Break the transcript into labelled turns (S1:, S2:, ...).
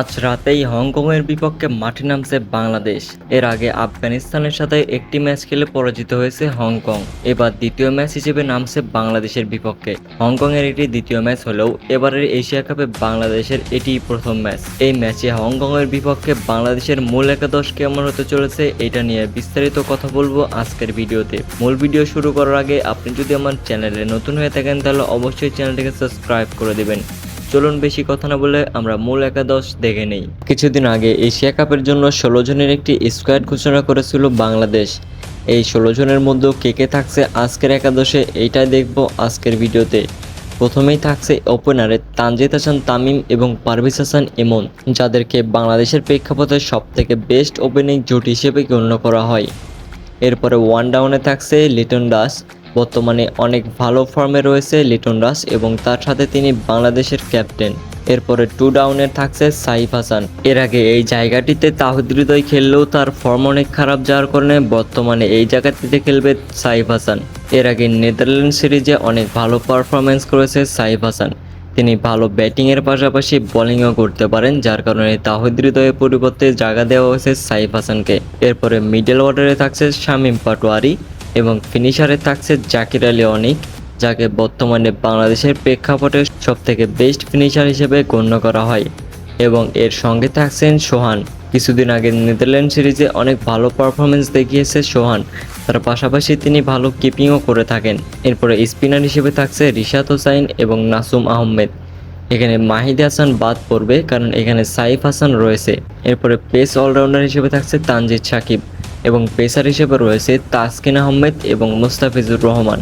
S1: আজ রাতেই হংকংয়ের বিপক্ষে মাঠে নামছে বাংলাদেশ। এর আগে আফগানিস্তানের সাথে একটি ম্যাচ খেলে পরাজিত হয়েছে হংকং। এবার দ্বিতীয় ম্যাচ হিসেবে নামছে বাংলাদেশের বিপক্ষে। হংকংয়ের এটি দ্বিতীয় ম্যাচ হলেও এবারের এশিয়া কাপে বাংলাদেশের এটিই প্রথম ম্যাচ। এই ম্যাচে হংকংয়ের বিপক্ষে বাংলাদেশের মূল একাদশ কেমন হতে চলেছে এটা নিয়ে বিস্তারিত কথা বলব আজকের ভিডিওতে। মূল ভিডিও শুরু করার আগে আপনি যদি আমার চ্যানেলে নতুন হয়ে থাকেন তাহলে অবশ্যই চ্যানেলটিকে সাবস্ক্রাইব করে দিবেন। চলুন বেশি কথা না বলে আমরা মূল একাদশ দেখে নেই। কিছুদিন আগে এশিয়া কাপের জন্য ষোলো জনের একটি স্কোয়াড ঘোষণা করেছিল বাংলাদেশ। এই ষোলো জনের মধ্যেও কে কে থাকছে আজকের একাদশে এইটাই দেখব আজকের ভিডিওতে। প্রথমেই থাকছে ওপেনারে তানজিদ হাসান, তামিম এবং পারভেজ হাসান এমন, যাদেরকে বাংলাদেশের প্রেক্ষাপটে সবথেকে বেস্ট ওপেনিং জুট হিসেবে গণ্য করা হয়। এরপরে ওয়ান ডাউনে থাকছে লিটন দাস বর্তমানে অনেক ভালো ফর্মে রয়েছে লিটন দাস এবং তার সাথে তিনি বাংলাদেশের ক্যাপ্টেন। এরপরে টু ডাউনে থাকছে সাইফ হাসান। এর আগে এই জায়গাটিতে তাহিদ হৃদয় খেললেও তার ফর্ম অনেক খারাপ যাওয়ার কারণে বর্তমানে এই জায়গাটিতে খেলবে সাইফ হাসান। এর আগে নেদারল্যান্ড সিরিজে অনেক ভালো পারফরমেন্স করেছে সাইফ হাসান। তিনি ভালো ব্যাটিংয়ের পাশাপাশি বোলিংও করতে পারেন, যার কারণে তাহিদ হৃদয়ের পরিবর্তে জায়গা দেওয়া হয়েছে সাইফ হাসানকে। এরপরে মিডল অর্ডারে থাকছে শামীম পাটোয়ারি। এবং ফিনিশারে থাকছে জাকির আলী অনিক, যাকে বর্তমানে বাংলাদেশের প্রেক্ষাপটে সবথেকে বেস্ট ফিনিশার হিসেবে গণ্য করা হয়। এবং এর সঙ্গে থাকছেন সোহান। কিছুদিন আগে নেদারল্যান্ড সিরিজে অনেক ভালো পারফরমেন্স দেখিয়েছে সোহান। তার পাশাপাশি তিনি ভালো কিপিংও করে থাকেন। এরপরে স্পিনার হিসেবে থাকছে রিশাদ হোসাইন এবং নাসুম আহমেদ। এখানে মাহিদ হাসান বাদ পড়বে কারণ এখানে সাইফ হাসান রয়েছে। এরপরে পেস অলরাউন্ডার হিসেবে থাকছে তানজিদ সাকিব। এবং পেসার হিসেবে রয়েছে তাসকিন আহমেদ এবং মুস্তাফিজুর রহমান।